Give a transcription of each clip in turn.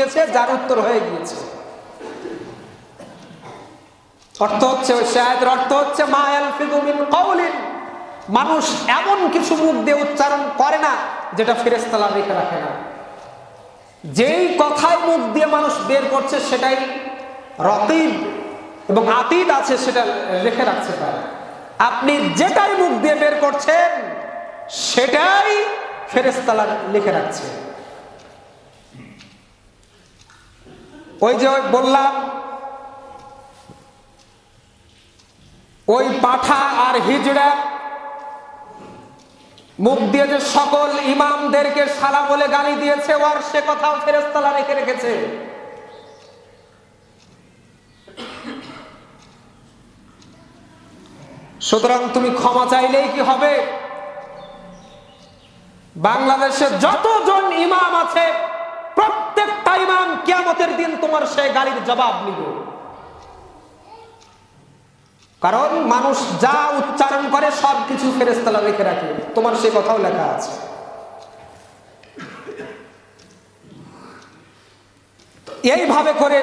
গিয়েছে যার উত্তর হয়ে গিয়েছে। অর্থ হচ্ছে ওই শায়াতের অর্থ হচ্ছে, মা মিন কাউলিন মানুষ এমন কিছু মুখ দিয়ে উচ্চারণ করে না, যেটা ফেরেশতারা রেখে রাখে না। যেই কথায় মুখ দিয়ে মানুষ বের করছে, সেটাই রতিব এবং আতীত আছে, সেটা রেখে রাখছে তারা। আপনি যেটাই মুখ দিয়ে বের করছেন, সেটাই ফেরেশতারা লিখে রাখছে। ওই যে বললাম, ওই পাঠা আর হিজড়া, মুখ দিয়ে যে সকল ইমামদেরকে সালা বলে গালি দিয়েছে, ওর সে কথাও ফেরেস্তালা রেখে রেখেছে। সুতরাং তুমি ক্ষমা চাইলেই কি হবে? বাংলাদেশে যতজন ইমাম আছে প্রত্যেকটা ইমাম কিয়ামতের দিন তোমার সে গালির জবাব নিবে। কারণ মানুষ যা উচ্চারণ করে সব কিছু ফেরেস্তালা রেখে। রাখে তোমার সে কথাও লেখা আছে। এইভাবে করে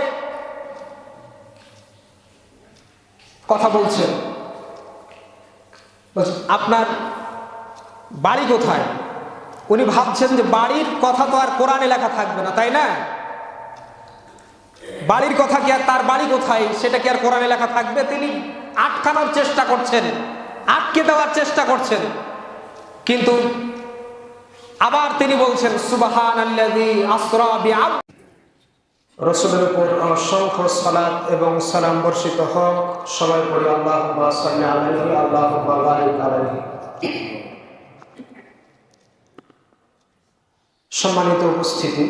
কথা বলছেন, আপনার বাড়ি কোথায়? উনি ভাবছেন যে বাড়ির কথা তো আর কোরআনে লেখা থাকবে না, তাই না? বাড়ির কথা কি আর তার বাড়ি কোথায়? সেটা কি আর কোরআনে লেখা থাকবে? তিনি আটকানোর চেষ্টা করছেন, আটকে দেওয়ার চেষ্টা করছেন। কিন্তু আবার তিনি বলছেন সুবাহান রসুলের উপর অসংখ্য সালাদ এবং সালাম বর্ষিত হোক। সবাই পড়ি আল্লাহ আলাইহি আল্লাহ সম্মানিত উপস্থিতি।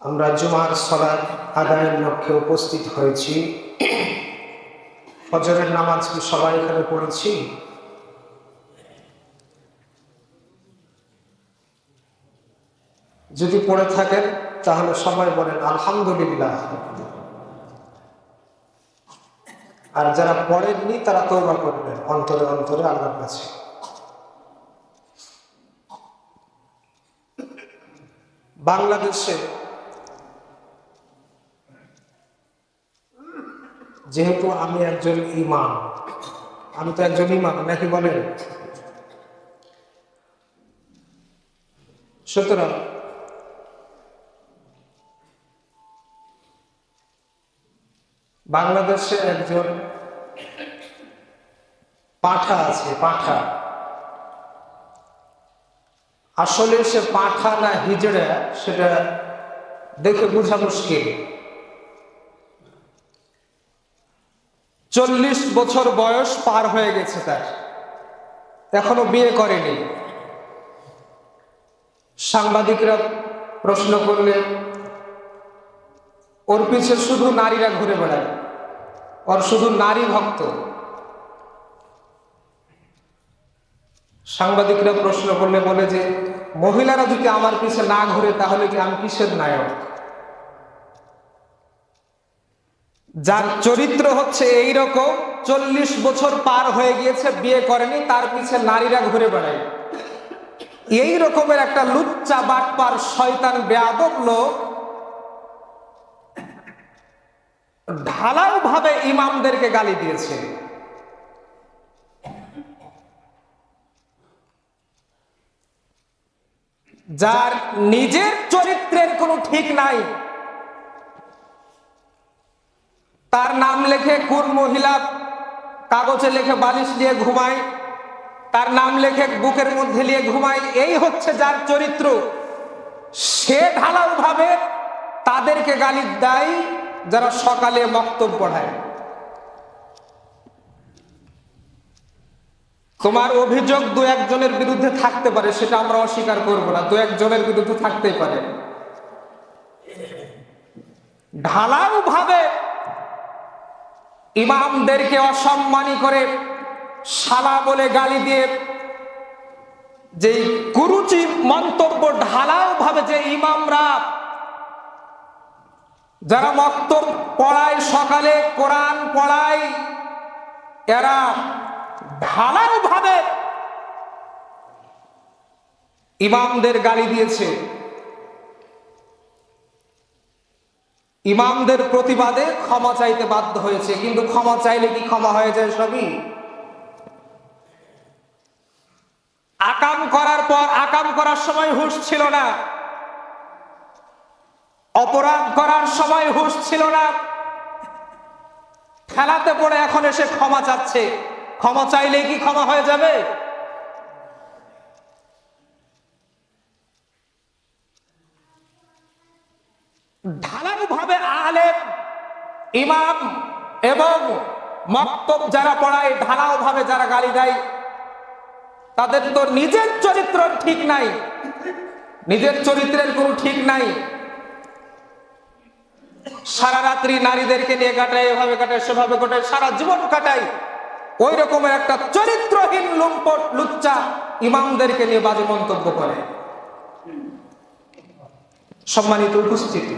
আমরা জুমার সলাদ আদায়ের লক্ষ্যে উপস্থিত হয়েছি। ফজরের নামাজ কি সবাই এখানে পড়েছি? যদি পড়ে থাকেন, তাহলে সবাই বলেন, আলহামদুলিল্লাহ। আর যারা পড়েননি, তারা তৌবা করবেন, অন্তরে অন্তরে আল্লাহর কাছে। বাংলাদেশে যেহেতু আমি একজন ইমাম, আমি তো একজন ইমাম, নাকি বলেন? সুতরাং বাংলাদেশে একজন পাঠা আছে, পাঠা। আসলে সে পাঠা না হিজড়া, সেটা দেখে বোঝা মুশকিল। চল্লিশ বছর বয়স পার হয়ে গেছে তার। এখনও বিয়ে করেনি। সাংবাদিকরা প্রশ্ন করলে, ওর পিছে শুধু নারীরা ঘুরে বেড়ায় ওর শুধু নারী ভক্ত। সাংবাদিকরা প্রশ্ন করলে বলে যে, মহিলারা যদি আমার পিছে না ঘুরে, তাহলে কি আমি কিসের নায়ক? যার চরিত্র হচ্ছে এই রকম চল্লিশ বছর পার হয়ে গিয়েছে, বিয়ে করেনি, তার পিছে নারীরা ঘুরে বেড়ায়। এই রকমের একটা লুচ্চা বাটপার শয়তান বেয়াদব লোক ঢালাও ভাবে ইমামদেরকে গালি দিয়েছে। যার নিজের চরিত্রের কোনো ঠিক নাই। তার নাম লেখে কোন মহিলা, কাগজে লেখে বালিশ দিয়ে ঘুমায়, তার নাম লেখে বুকের মধ্যে নিয়ে ঘুমায়। এই হচ্ছে যার চরিত্র। সে ঢালাও ভাবে তাদেরকে গালি দেয়, যারা সকালে বক্তব্য পড়ায় তোমার অভিযোগ দু একজনের বিরুদ্ধে থাকতে পারে, সেটা আমরা অস্বীকার করব না। দু একজনের বিরুদ্ধে থাকতেই পারে। ঢালাও ভাবে ইমামদেরকে অসম্মানী করে শালা বলে গালি দিয়ে যে কুরুচি মন্তব্য ঢালাও ভাবে যে ইমামরা যারা মক্তব পড়ায় সকালে কোরআন পড়ায়, এরা ভাবে ইমামদের গালি দিয়েছে। ইমামদের প্রতিবাদে ক্ষমা চাইতে বাধ্য হয়েছে, কিন্তু ক্ষমা চাইলে কি ক্ষমা হয়ে যায় সবই? আকাম করার পর আকাম করার সময় হুঁশ ছিল না। অপরাধ করার সময় হুঁশ ছিল না। খেলাতে পড়ে এখন এসে ক্ষমা চাচ্ছে। ক্ষমা চাইলে কি ক্ষমা হয়ে যাবে? ঢালানো ভাবে আলেম, ইমাম এবং মক্তব যারা পড়ায় ঢালাও ভাবে যারা গালি দেয়, তাদের তো নিজের চরিত্র ঠিক নাই। নিজের চরিত্রের কোনো ঠিক নাই। সারা রাত্রি নারীদেরকে নিয়ে কাটায়, এভাবে কাটায়, সেভাবে কাটায়, সারা জীবন কাটায়। ওই রকমের একটা চরিত্রহীন লুম্পট লুচ্চা ইমামদেরকে নিয়ে বাজে মন্তব্য করে। সম্মানিত উপস্থিতি।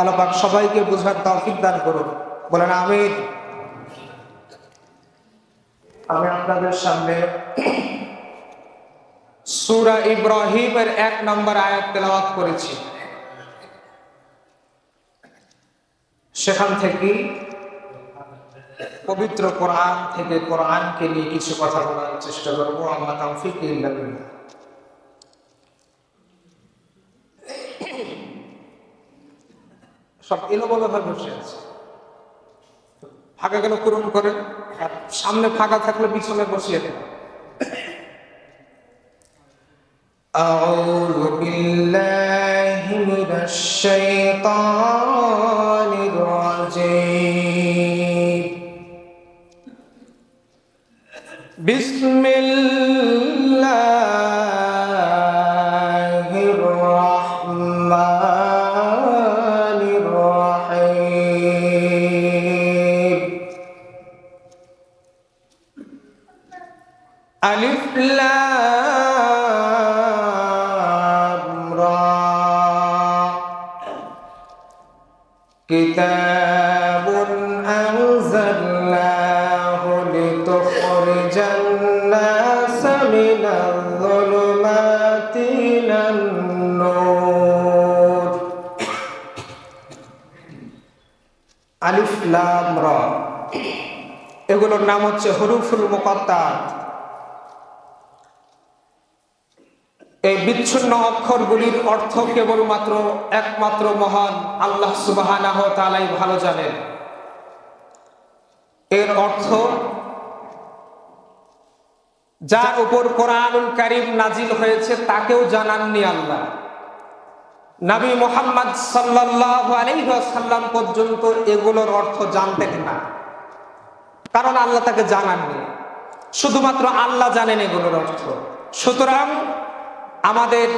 আলোপাক সবাইকে বোঝার তৌফিক দান করুন। বলেন আমি আমি আপনাদের সামনে সুরা ইব্রাহিমের এক নম্বর আয়াত তেলাওয়াত করেছি। সেখান থেকে পবিত্র কোরআন থেকে কোরআনকে নিয়ে কিছু কথা বলার চেষ্টা করব। আমরা তৌফিক সব এলোমেলো ভাবে বসে আছে। ফাঁকা গেল পূরণ করেন আর সামনে ফাঁকা থাকলে পিছনে বসিয়ে দেন। إلى النور আলিফ লাম র এগুলোর নাম হচ্ছে হরুফুল মুকদ্দাত এই বিচ্ছিন্ন অক্ষরগুলির অর্থ কেবলমাত্র একমাত্র মহান আল্লাহ সুবাহানাহ তালাই ভালো জানেন এর অর্থ যার উপর কোরআনুল কারিম নাজিল হয়েছে, তাকেও জানাননি আল্লাহ। নবী মোহাম্মদ ওয়াসাল্লাম পর্যন্ত এগুলোর অর্থ জানতেন না। কারণ আল্লাহ তাকে জানাননি। শুধুমাত্র আল্লাহ জানেন এগুলোর অর্থ। সুতরাং আমাদের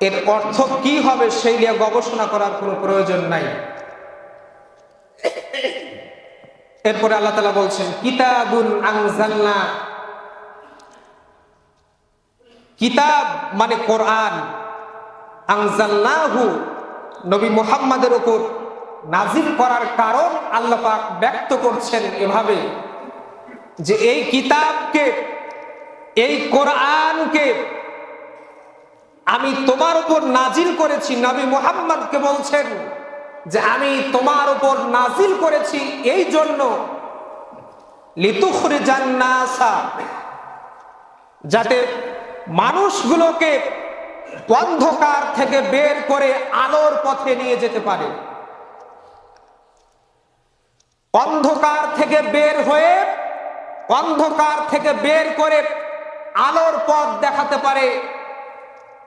এর অর্থ কি হবে সেই নিয়ে গবেষণা করার কোনো প্রয়োজন নাই। এরপরে আল্লাহ তালা বলছেন, কিতাবুন আনজালনা কিতাব মানে কোরআন। আনজালনাহু নবী মুহাম্মাদের উপর নাজিল করার কারণ আল্লাহ পাক ব্যক্ত করছেন এভাবে যে এই কিতাবকে, এই কোরআনকে আমি তোমার উপর নাজিল করেছি, নবী মুহাম্মদকে বলছেন যে আমি তোমার উপর নাজিল করেছি এই জন্য। লিতুখরি জান্নাসা যাতে মানুষগুলোকে অন্ধকার থেকে বের করে আলোর পথে নিয়ে যেতে পারে। অন্ধকার থেকে বের হয়ে, অন্ধকার থেকে বের করে আলোর পথ দেখাতে পারে।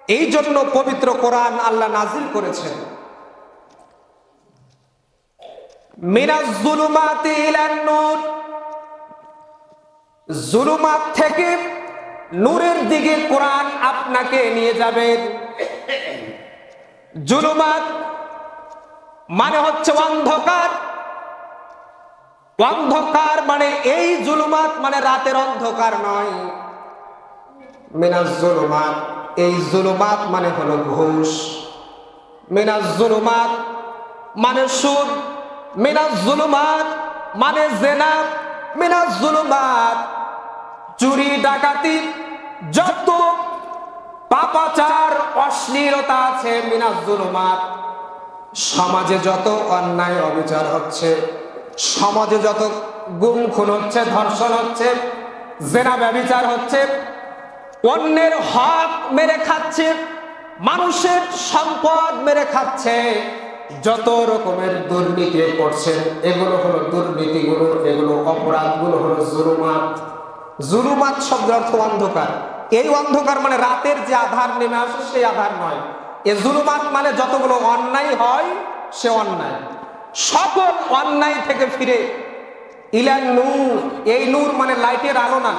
এই জন্য পবিত্র কোরআন আল্লাহ নাজিল করেছেন। জুলুমাত থেকে নূরের দিকে কোরআন আপনাকে নিয়ে যাবেন জুলুমাত মানে হচ্ছে অন্ধকার। অন্ধকার মানে এই জুলুমাত মানে রাতের অন্ধকার নয়। জুলুমাত, এই জুলুমাত মানে হলো ঘুষ। মিনাজ জুলুমাত মানে সুদ। মিনাজ জুলুমাত মানে জেনা। মিনাজ জুলুমাত চুরি, ডাকাতি, যত পাপাচার, অশ্লীলতা আছে, মিনাজ জুলুমাত, সমাজে যত অন্যায় অবিচার হচ্ছে, সমাজে যত গুম, খুন হচ্ছে, ধর্ষণ হচ্ছে, জেনা ব্যবিচার হচ্ছে, অন্যের হক মেরে খাচ্ছে, মানুষের সম্পদ মেরে খাচ্ছে, যত রকমের দুর্নীতি করছে এগুলো হলো দুর্নীতিগুলো, এগুলো অপরাধগুলো হলো জুলুমাত। জুলুমাত শব্দের অর্থ অন্ধকার। এই অন্ধকার মানে রাতের যে আধার নেমে আসে, সেই আধার নয়। এ জুলুমাত মানে যতগুলো অন্যায় হয়, সে অন্যায়। সকল অন্যায় থেকে ফিরে। ইলান নূর, এই নূর মানে লাইটের আলো না।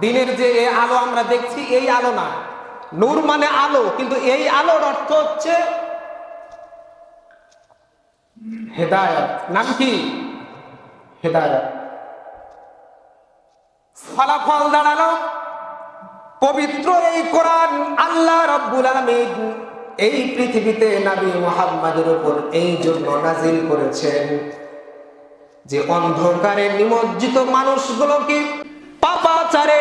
দিনের যে এই আলো আমরা দেখছি, এই আলো না। নূর মানে আলো, কিন্তু এই আলোর অর্থ হচ্ছে হেদায়ত। নাম কি? হেদায়ত। ফলাফল দাঁড়াল। পবিত্র এই কোরআন আল্লাহ রব্বুল আলামিন এই পৃথিবীতে নবী মুহাম্মাদের উপর এই জন্য নাজিল করেছেন যে অন্ধকারে নিমজ্জিত মানুষগুলোকে পাপাচারে,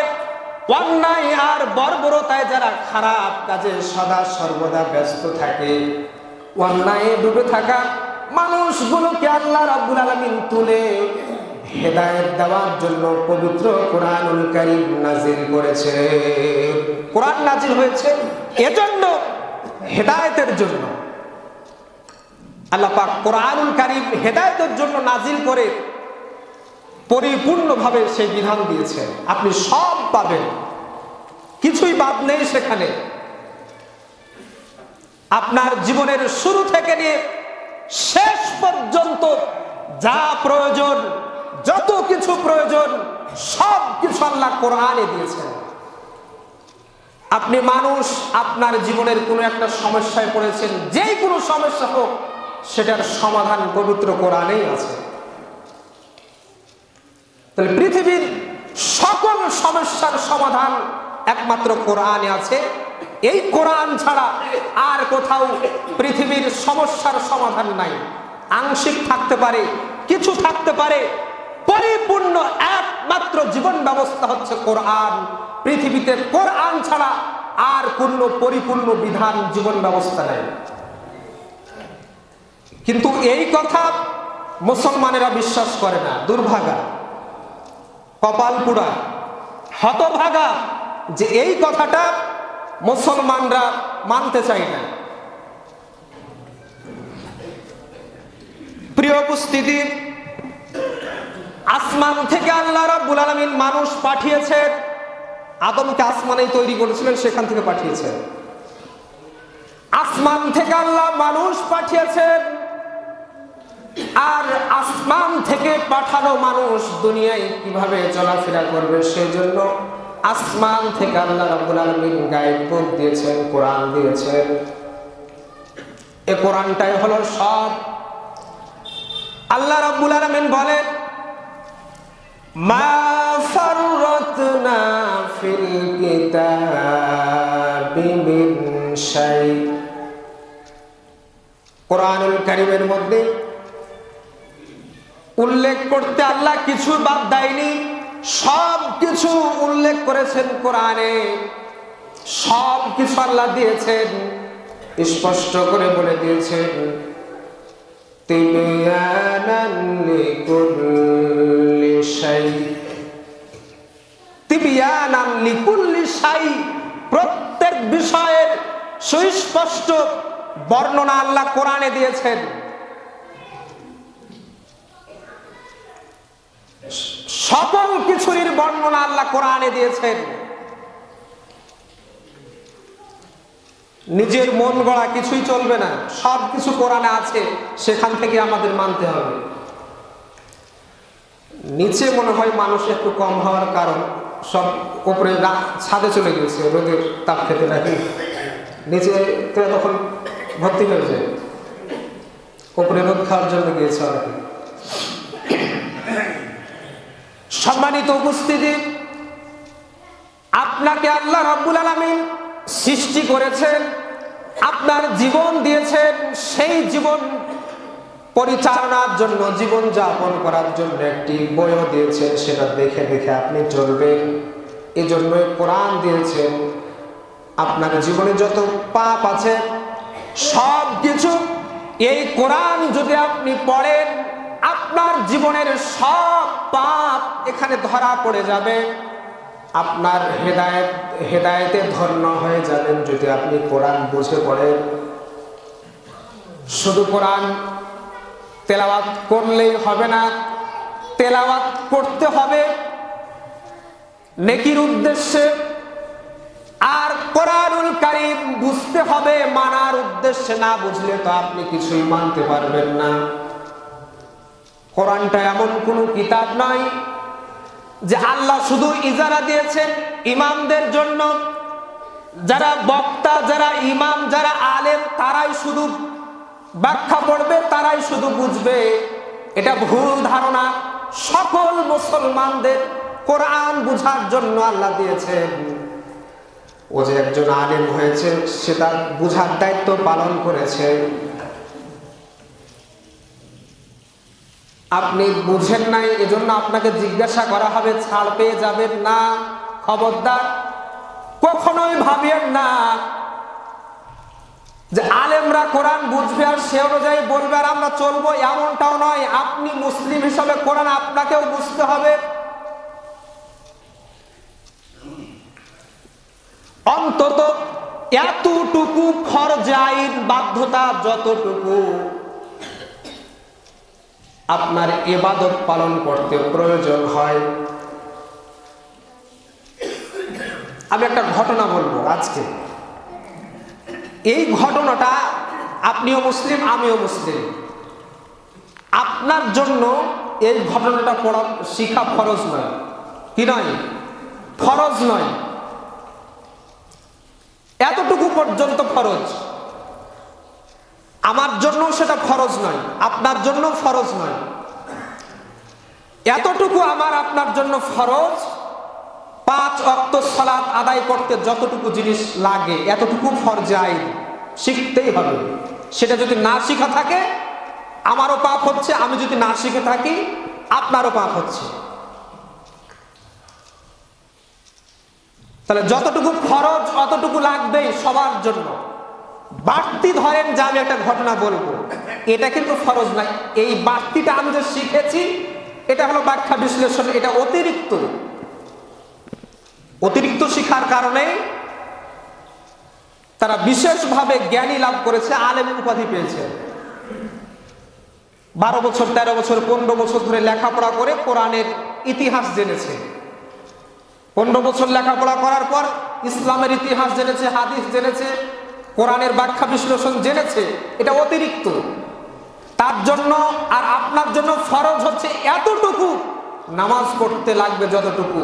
অন্যায় আর বর্বরতায় যারা খারাপ কাজে সদা সর্বদা ব্যস্ত থাকে, অন্যায়ে ডুবে থাকা মানুষগুলোকে আল্লাহ রাব্বুল আলামিন তুলে হেদায়েত দেওয়ার জন্য পবিত্র কোরআনুল কারীম নাজিল করেছে। কোরআন নাজিল হয়েছে এজন্য, হেদায়েতের জন্য। আল্লাহ পাক কোরআনুল কারীম হেদায়েতের জন্য নাজিল করে পরিপূর্ণভাবে সেই বিধান দিয়েছে আপনি সব পাবেন। কিছুই বাদ নেই সেখানে। আপনার জীবনের শুরু থেকে নিয়ে শেষ পর্যন্ত যা প্রয়োজন যত কিছু প্রয়োজন, সব কিছু আল্লাহ কোরআনে দিয়েছেন আপনি মানুষ, আপনার জীবনের কোনো একটা সমস্যায় পড়েছেন যেই কোনো সমস্যা হোক, সেটার সমাধান পবিত্র কোরআনেই আছে। তাহলে পৃথিবীর সকল সমস্যার সমাধান একমাত্র কোরআনে আছে। এই কোরআন ছাড়া আর কোথাও পৃথিবীর সমস্যার সমাধান নাই। আংশিক থাকতে পারে, কিছু থাকতে পারে পরিপূর্ণ একমাত্র জীবন ব্যবস্থা হচ্ছে কোরআন। পৃথিবীতে কোরআন ছাড়া আর কোনো পরিপূর্ণ বিধান জীবন ব্যবস্থা নেই। কিন্তু এই কথা মুসলমানেরা বিশ্বাস করে না। দুর্ভাগা কপাল পুরা হতভাগা যে এই কথাটা মুসলমানরা মানতে চায় না। প্রিয় উপস্থিতি আসমান থেকে আল্লাহ রাব্বুল আলামিন মানুষ পাঠিয়েছেন আদমকে আসমানেই তৈরি করেছিলেন, সেখান থেকে পাঠিয়েছেন আসমান থেকে আল্লাহ মানুষ পাঠিয়েছেন আর আসমান থেকে পাঠানো মানুষ দুনিয়ায় কীভাবে চলাফেরা করবে সেজন্য আসমান থেকে আল্লাহ রাব্বুল আলামিন গাইড দিয়েছেন, কোরআন দিয়েছেন। এ কোরআনটাই হলো সব। আল্লাহ রাব্বুল আলামিন বলেন মা মধ্যে উল্লেখ করতে আল্লাহ কিছু বাদ দেয়নি। সব কিছু উল্লেখ করেছেন কোরআনে। সব কিছু আল্লাহ দিয়েছেন। স্পষ্ট করে বলে দিয়েছেন তিনি প্রত্যেক বিষয়ের সুস্পষ্ট বর্ণনা আল্লাহ কোরআনে দিয়েছেন। সকল কিছুর বর্ণনা আল্লাহ কোরআনে দিয়েছেন। নিজের মন গড়া কিছুই চলবে না, সব কিছু কোরআনে আছে, সেখান থেকে আমাদের মানতে হবে। নিচে মনে হয় মানুষ একটু কম হওয়ার কারণ সব উপরে ছাদে চলে গেছে রোদের তাপ খেতে নাকি নিচে তো তখন ভর্তি হয়েছে উপরে রোদ খাওয়ার জন্য গিয়েছে অনেকে। সম্মানিত উপস্থিতি, আপনাকে আল্লাহ রাব্বুল আলামিন সৃষ্টি করেছেন, আপনার জীবন দিয়েছেন, সেই জীবন পরিচালনার জন্য জীবন যাপন করার জন্য একটি বইও দিয়েছেন, সেটা দেখে দেখে আপনি চলবেন। এই জন্য কোরআন দিয়েছেন। আপনার জীবনে যত পাপ আছে সব কিছু এই কোরআন যদি আপনি পড়েন, আপনার জীবনের সব পাপ এখানে ধরা পড়ে যাবে। আপনার হেদায়েত, হেদায়েতে ধন্য হয়ে যাবেন যদি আপনি কোরআন বুঝে পড়েন। শুধু কোরআন তেলাওয়াত করলেই হবে না। তেলাওয়াত করতে হবে। নেকির উদ্দেশ্যে আর কোরআনুল কারিম বুঝতে হবে, মানার উদ্দেশ্যে না বুঝলে তো আপনি কিছুই মানতে পারবেন না। কোরআনটা এমন কোনো কিতাব নয় যে আল্লাহ শুধু ইজারা দিয়েছেন ইমামদের জন্য। যারা বক্তা, যারা ইমাম, যারা আলেম, তারাই শুধু ব্যাখ্যা পড়বে তারাই শুধু বুঝবে। এটা ভুল ধারণা। সকল মুসলমানদের কোরআন বুঝার জন্য আল্লাহ দিয়েছেন। ও যে একজন আলেম হয়েছে সে তার বুঝার দায়িত্ব পালন করেছে। আপনি বুঝেন নাই এজন্য আপনাকে জিজ্ঞাসা করা হবে ছাড় পেয়ে যাবেন না খবরদার। কখনোই ভাবেন না যে আলেমরা কোরআন বুঝবে আর সে অনুযায়ী বলবে আর আমরা চলবো, এমনটাও নয়। আপনি মুসলিম হিসাবে কোরআন আপনাকেও বুঝতে হবে। অন্তত এতটুকু ফরজাইন বাধ্যতা যতটুকু আপনার এবাদত পালন করতে প্রয়োজন হয়। আমি একটা ঘটনা বলব আজকে। এই ঘটনাটা আপনিও মুসলিম, আমিও মুসলিম। আপনার জন্য এই ঘটনাটা পড়া শিখা ফরজ নয়। কি নয়? ফরজ নয়। এতটুকু পর্যন্ত ফরজ। আমার জন্য সেটা ফরজ নয়, আপনার জন্য ফরজ নয়। এতটুকু আমার আপনার জন্য ফরজ। পাঁচ অক্ত সলাৎ আদায় করতে যতটুকু জিনিস লাগে, এতটুকু ফরজাই শিখতেই হবে। সেটা যদি না শিখা থাকে, আমারও পাপ হচ্ছে, আমি যদি না শিখে থাকি, আপনারও পাপ হচ্ছে। তাহলে যতটুকু খরচ অতটুকু লাগবেই সবার জন্য। বাড়তি ধরেন যে আমি একটা ঘটনা বলব, এটা কিন্তু ফরজ নাই এই বাড়তিটা আমি যে শিখেছি, এটা হলো ব্যাখ্যা বিশ্লেষণ, এটা অতিরিক্ত। অতিরিক্ত শিখার কারণে তারা বিশেষভাবে জ্ঞানী লাভ করেছে, আলেম উপাধি পেয়েছে। বারো বছর, তেরো বছর, পনেরো বছর ধরে লেখাপড়া করে কোরআনের ইতিহাস জেনেছে। পনেরো বছর লেখাপড়া করার পর ইসলামের ইতিহাস জেনেছে, হাদিস জেনেছে, কোরআনের ব্যাখ্যা বিশ্লেষণ জেনেছে, এটা অতিরিক্ত। তার জন্য আর আপনার জন্য ফরজ হচ্ছে এতটুকু, নামাজ পড়তে লাগবে যতটুকু।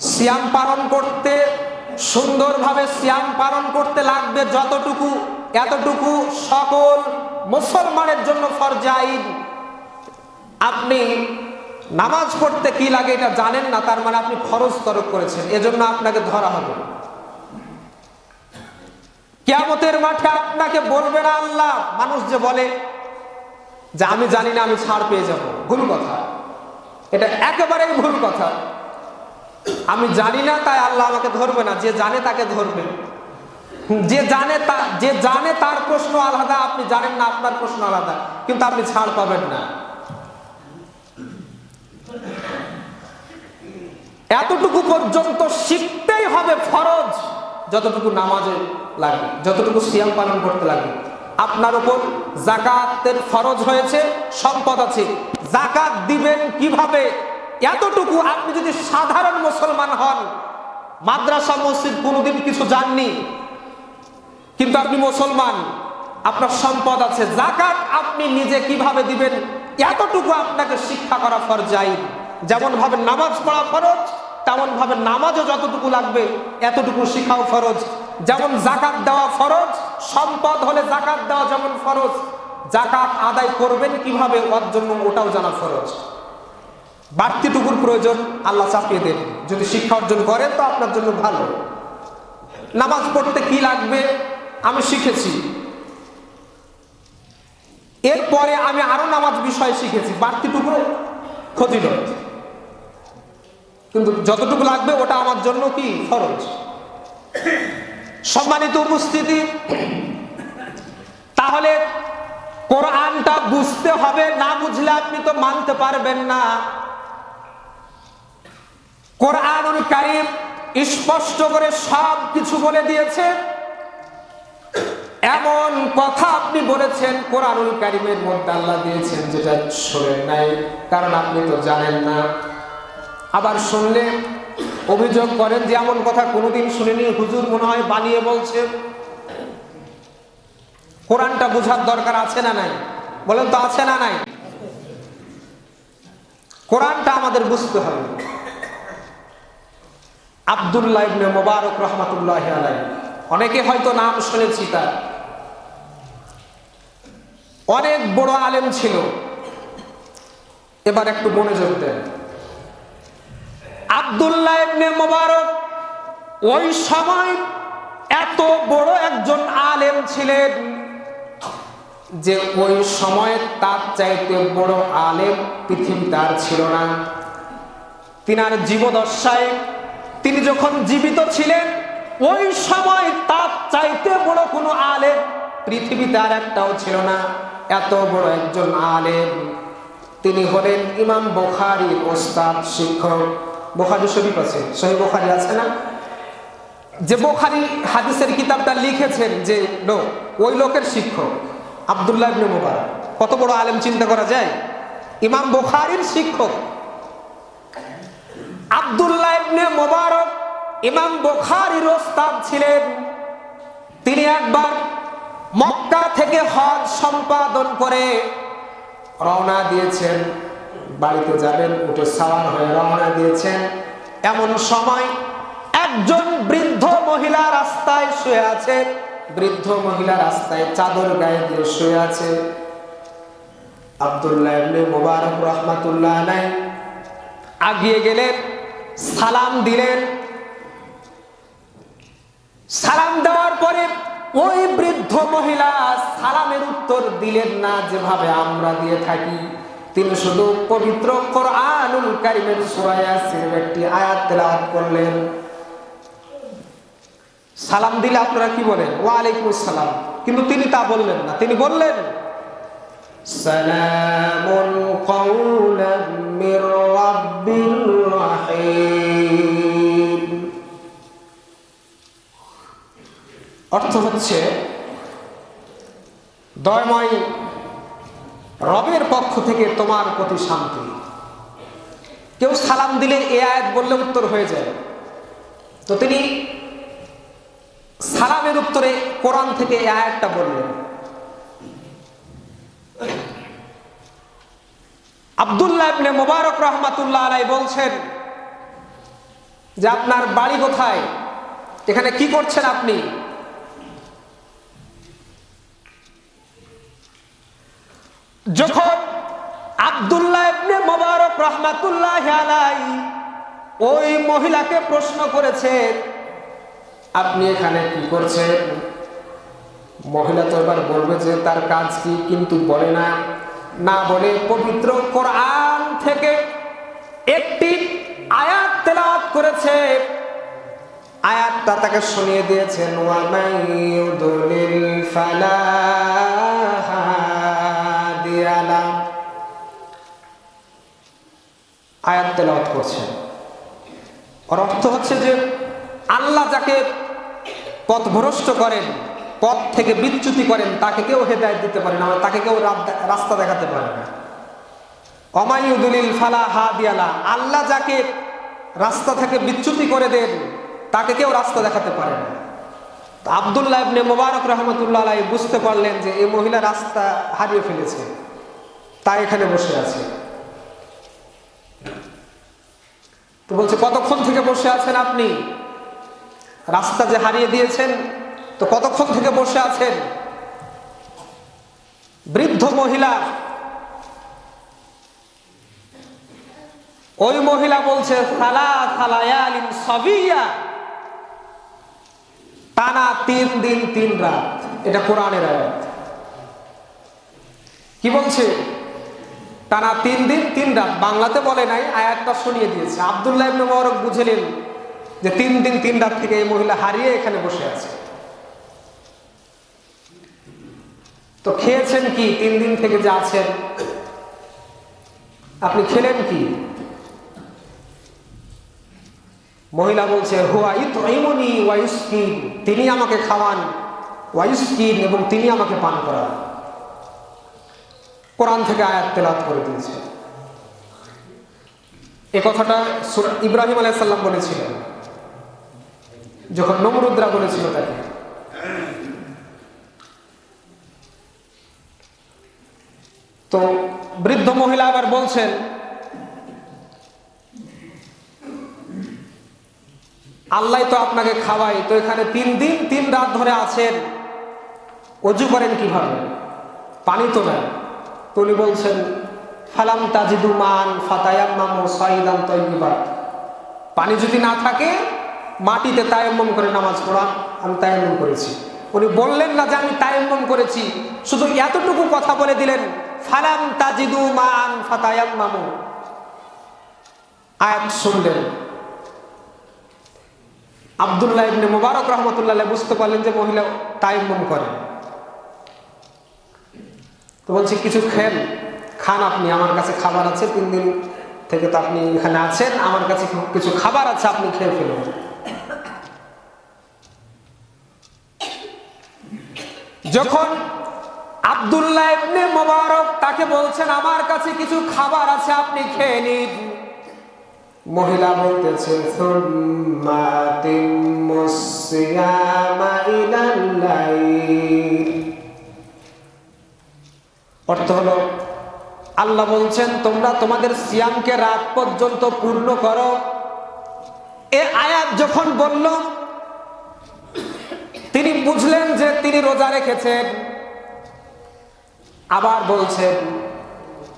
সিয়াম পালন করতে, সুন্দরভাবে সিয়াম পালন করতে লাগবে যতটুকু, এতটুকু সকল মুসলমানের জন্য ফরজাইন আপনি নামাজ পড়তে কি লাগে এটা জানেন না, তার মানে আপনি ফরজ তরক করেছেন, এজন্য আপনাকে ধরা হবে। কেয়ামতের মাঠে আপনাকে বলবে না আল্লাহ, মানুষ যে বলে যে আমি জানি না আমি ছাড় পেয়ে যাব। ভুল কথা। এটা একেবারেই ভুল কথা। আমি জানি না তাই আল্লাহ আমাকে ধরবে না, যে জানে তাকে ধরবে। যে জানে তা যে জানে তার প্রশ্ন আলাদা, আপনি জানেন না আপনার প্রশ্ন আলাদা, কিন্তু আপনি ছাড় পাবেন না। এতটুকু পর্যন্ত শিখতেই হবে ফরজ, যতটুকু নামাজে লাগে যতটুকু সিয়াম পালন করতে লাগে আপনার উপর জাকাতের ফরজ হয়েছে, সম্পদ আছে। জাকাত দিবেন কীভাবে? এতটুকু আপনি যদি সাধারণ মুসলমান হন, মাদ্রাসা, মসজিদ কোনোদিন কিছু জাননি। কিন্তু আপনি মুসলমান, আপনার সম্পদ আছে। জাকাত আপনি নিজে কীভাবে দিবেন, এতটুকু আপনাকে শিক্ষা করা ফরজাই যেমন ভাবে নামাজ পড়া ফরজ তেমন ভাবে নামাজও যতটুকু লাগবে, এতটুকু শিখাও ফরজ। যেমন জাকাত দেওয়া ফরজ, সম্পদ হলে জাকাত দেওয়া যেমন ফরজ। জাকাত আদায় করবেন কীভাবে, ওর জন্য ওটাও জানা ফরজ। বাড়তিটুকুর প্রয়োজন আল্লাহ চাপিয়ে দেন। যদি শিক্ষা অর্জন করেন তো আপনার জন্য ভালো। নামাজ পড়তে কি লাগবে? আমি শিখেছি। এরপরে আমি আরও নামাজ বিষয় শিখেছি। বাড়তিটুকু ক্ষতি নয়। কিন্তু যতটুকু লাগবে ওটা আমার জন্য কি? খরচ সম্মানিত উপস্থিতি, তাহলে কোরআনটা বুঝতে হবে, না বুঝলে আপনি তো মানতে পারবেন না। কোরআনুল কারিম স্পষ্ট করে সব কিছু বলে দিয়েছে। এমন কথা আপনি বলেছেন, কোরআনুল কারিমের মধ্যে আল্লাহ দিয়েছেন, যেটা শোনেন নাই, কারণ আপনি তো জানেন না। আবার শুনলে অভিযোগ করেন যে এমন কথা কোনোদিন শুনিনি, হুজুর মনে হয় বানিয়ে বলছে। কোরআনটা বোঝার দরকার আছে না নাই? বলেন তো আছে না নাই? কোরআনটা আমাদের বুঝতে হবে। আবদুল্লাহ ইবনে মোবারক রহমাতুল্লাহ আলাই অনেকে হয়তো নাম শুনেছি তার। অনেক বড় আলেম ছিল। এবার একটু মনোযোগ দেন। আবদুল্লাহ ইবনে মোবারক ওই সময় এত বড় একজন আলেম ছিলেন যে ওই সময় তার চাইতে বড় আলেম পৃথিবী তার ছিল না। তিনার জীবদশায় তিনি যখন জীবিত ছিলেন, ওই সময় তার চাইতে বড় কোনো আলেম পৃথিবীতে আর একটাও ছিল না। এত বড় একজন আলেম। তিনি হলেন ইমাম বোখারির ওস্তাদ, শিক্ষক। বোখারি শরীফ আছে, সহি বোখারি আছে না? যে বোখারি হাদিসের কিতাবটা লিখেছেন যে লোক ওই লোকের শিক্ষক, আবদুল্লাহ মুবারক। কত বড় আলেম চিন্তা করা যায়? ইমাম বোখারির শিক্ষক। আবদুল্লাহ ইবনে মোবারক ইমাম বোখারির ওস্তাদ ছিলেন। তিনি একবার মক্কা থেকে হজ সম্পাদন করে রওনা দিয়েছেন। বাড়িতে যাবেন, উঠে সাওয়ার হয়ে রওনা দিয়েছেন। এমন সময় একজন বৃদ্ধ মহিলা রাস্তায় শুয়ে আছে। বৃদ্ধ মহিলা রাস্তায় চাদর গায়ে দিয়ে শুয়ে আছে। আবদুল্লাহ মোবারক রহমাতুল্লাহ আলাইহি আগিয়ে গেলেন। সালাম দিলেন। সালাম দেওয়ার পরে ওই বৃদ্ধ মহিলা সালামের উত্তর দিলেন না, যেভাবে আমরা দিয়ে থাকি, তিনি শুধু পবিত্র কোরআনুল কারিমের সূরা একটি আয়াত তেলাওয়াত করলেন। সালাম দিলে আপনারা কি বলেন? ওয়ালাইকুম আসসালাম। কিন্তু তিনি তা বললেন না। তিনি বললেন, সালামুন কওলাম মির রাহিম অর্থ হচ্ছে, দয়ময় রবের পক্ষ থেকে তোমার প্রতি শান্তি। কেউ সালাম দিলে এ আয়াত বললে উত্তর হয়ে যায়। তো তিনি সালামের উত্তরে কোরআন থেকে এ আয়াতটা বললেন। আবদুল্লাহ মোবারক রহমাতুল্লাহ আলাই বলছেন যে আপনার বাড়ি কোথায়? এখানে কি করছেন আপনি? যখন আবদুল্লাহ ইবনে মোবারক রহমাতুল্লাহ আলাই ওই মহিলাকে প্রশ্ন করেছে আপনি এখানে কি করছেন? মহিলা তো এবার বলবে যে, তার কাজ কি? কিন্তু বলে না। না বলে, পবিত্র কোরআন থেকে একটি আয়াত তেলাওয়াত করেছে। আয়াতটা তাকে শুনিয়ে দিয়েছেন ওয়ামাইয়ুদলিল ফালা। আয়াত তেলাওয়াত করছেন ওর অর্থ হচ্ছে যে, আল্লাহ যাকে পথ পথভ্রষ্ট করেন, পথ থেকে বিচ্যুতি করেন, তাকে কেউ হেদায়ত দিতে পারে না, তাকে কেউ রাস্তা দেখাতে পারে না। অমায়ুদুলিল ফালা হা দিয়ালা আল্লাহ যাকে রাস্তা থেকে বিচ্যুতি করে দেন, তাকে কেউ রাস্তা দেখাতে পারে না। তো আবদুল্লাহ মোবারক রহমতুল্লাহ আলাই বুঝতে পারলেন যে এই মহিলা রাস্তা হারিয়ে ফেলেছে। তাই এখানে বসে আছে। তো বলছে, কতক্ষণ থেকে বসে আছেন আপনি? রাস্তা যে হারিয়ে দিয়েছেন, তো কতক্ষণ থেকে বসে আছেন? বৃদ্ধ মহিলা ওই মহিলা বলছে টানা তিন দিন, তিন রাত। এটা কোরআনের আয়াত। কি বলছে? টানা তিন দিন, তিন রাত। বাংলাতে বলে নাই, আয়াতটা শুনিয়ে দিয়েছে। আবদুল্লাহ ইবনে মোবারক বুঝলেন যে তিন দিন, তিন রাত থেকে এই মহিলা হারিয়ে এখানে বসে আছে। তো খেয়েছেন কি? তিন দিন থেকে যে আছেন। আপনি খেলেন কি? মহিলা বলছে, হুয়া ইতইমুনি ওয়াইসকিন তিনি আমাকে খাওয়ান ওয়াইসকিন এবং তিনি আমাকে পান করান। কোরআন থেকে আয়াত তেলাত করে দিয়েছে। এ কথাটা ইব্রাহিম আলাইসাল্লাম বলেছিলেন, যখন নমরুদ্রা বলেছিল তাকে। তো বৃদ্ধ মহিলা আবার বলছেন আল্লাহ তো আপনাকে খাওয়াই তো এখানে তিন দিন, তিন রাত ধরে আছেন। অজু করেন কীভাবে? পানি তো নেয় তো উনি বলছেন, ফালাম তাজিদু মান ফাতায়াম্মামু সাইদান পানি যদি না থাকে, মাটিতে তায়াম্মম করে নামাজ পড়া আমি তায়াম্মম করেছি। উনি বললেন না যে আমি তায়াম্মম করেছি। শুধু এতটুকু কথা বলে দিলেন, ফালাম তাজিদু মান ফাতায়াম্মামু। আয়াত শুনলেন। আবদুল্লাহ ইবনে মুবারক রহমতুল্লাহ বুঝতে পারলেন যে মহিলা তায়াম্মম করেন। তো বলছি, কিছু খেন খান আপনি, আমার কাছে খাবার আছে, তিন দিন থেকে তো আপনি এখানে আছেন, আমার কাছে কিছু খাবার আছে, আপনি খেয়ে ফেলুন। যখন আবদুল্লাহ ইবনে মোবারক তাকে বলছেন, আমার কাছে কিছু খাবার আছে, আপনি খেয়ে নিন। মহিলা বলতেছে, "সুম্মা আতিম্মুস সিয়ামা অর্থ হলো, আল্লাহ বলছেন, তোমরা তোমাদের সিয়ামকে রাত পর্যন্ত পূর্ণ করো। এ আয়াত যখন বলল, তিনি বুঝলেন যে তিনি রোজা রেখেছেন। আবার বলছেন,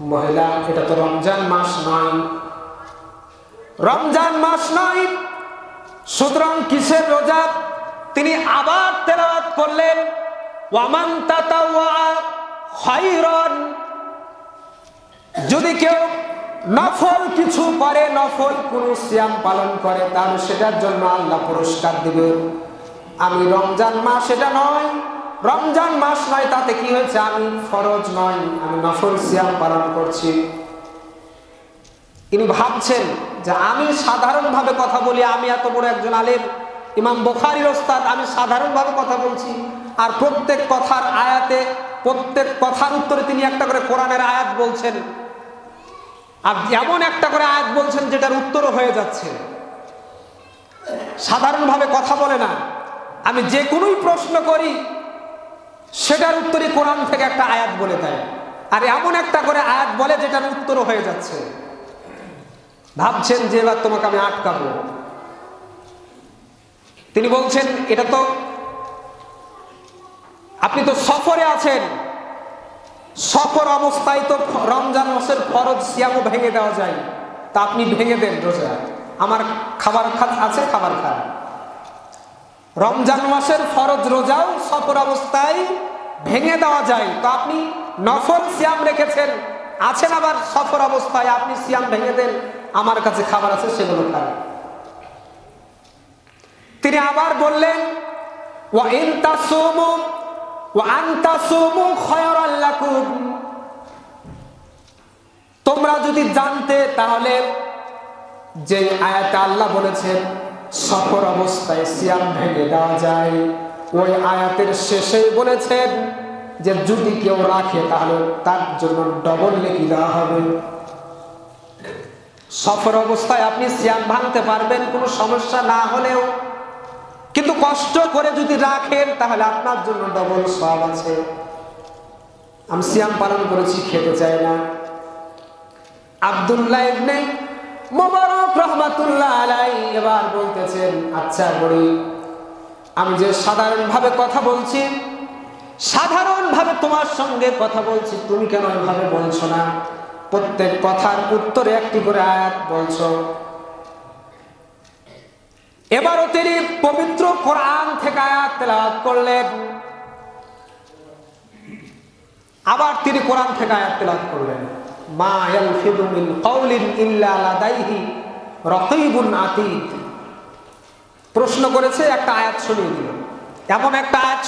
মহিলা, এটা তো রমজান মাস নয়। রমজান মাস নয়। সুতরাং কিসের রোজা? তিনি আবার তেলাওয়াত করলেন, ওয়ামান খায়রান। যদি কেউ নফল কিছু করে, নফল কোন সিয়াম পালন করে, তাহলে সেটার জন্য আল্লাহ পুরস্কার দিবে। আমি রমজান মাস এটা নয়, রমজান মাস নয়, তাতে কি হয়েছে? আমি ফরজ নয়, আমি নফল সিয়াম পালন করছি। তিনি ভাবছেন যে আমি সাধারণভাবে কথা বলি, আমি এত বড় একজন আলেম। ইমাম বোখারির ওস্তাদ, আমি সাধারণভাবে কথা বলছি। আর প্রত্যেক কথার আয়াতে, প্রত্যেক কথার উত্তরে তিনি একটা করে কোরআনের আয়াত বলছেন। আর এমন একটা করে আয়াত বলছেন যেটার উত্তরও হয়ে যাচ্ছে। সাধারণভাবে কথা বলে না। আমি যে কোনোই প্রশ্ন করি, সেটার উত্তরে কোরআন থেকে একটা আয়াত বলে দেয়। আর এমন একটা করে আয়াত বলে যেটার উত্তরও হয়ে যাচ্ছে। ভাবছেন যে এবার তোমাকে আমি আটকাবো। তিনি বলছেন, এটা তো আপনি তো সফরে আছেন। সফর অবস্থায় তো রমজান মাসের ফরজ সিয়ামও ভেঙে দেওয়া যায়। তা আপনি ভেঙে দেন রোজা। আমার খাবার খা আছে খাবার খান রমজান মাসের ফরজ রোজাও সফর অবস্থায় ভেঙে দেওয়া যায়। তো আপনি নফল সিয়াম রেখেছেন। আছেন আবার সফর অবস্থায়, আপনি সিয়াম ভেঙে দেন। আমার কাছে খাবার আছে, সেগুলো খান। তিনি আবার বললেন তাসুমু খায়রাল তোমরা যদি জানতে, তাহলে যে আয়াতে আল্লাহ বলেছেন, সফর অবস্থায় সিয়াম ভেঙে দেওয়া যায়। ওই আয়াতের শেষেই বলেছেন যে, যদি কেউ রাখে, তাহলে তার জন্য ডবল লেখি দেওয়া হবে। সফর অবস্থায় আপনি সিয়াম ভাঙতে পারবেন, কোনো সমস্যা না হলেও। কিন্তু কষ্ট করে যদি রাখেন, তাহলে আপনার জন্য ডবল সব আছে। আমি সিয়াম পালন করেছি, খেতে চাই না। আব্দুল্লাহ ইবনে মোবারক রহমাতুল্লাহ আলাই এবার বলতেছেন আচ্ছা বড়ি, আমি যে সাধারণভাবে কথা বলছি, সাধারণভাবে তোমার সঙ্গে কথা বলছি, তুমি কেন এভাবে বলছো না? প্রত্যেক কথার উত্তরে একটি করে আয়াত বলছো। এবারও তিনি পবিত্র কোরআন থেকে আয়াত তেলাওয়াত করলেন। আবার তিনি কোরআন থেকে আয়াত তেলাওয়াত করলেন। মা ইয়ালফিদু মিন কাউলিন ইল্লা লাদাইহি রাকিবুন আতীদ। প্রশ্ন করেছে, একটা আয়াত শুনিয়ে দিল। এমন একটা আয়াত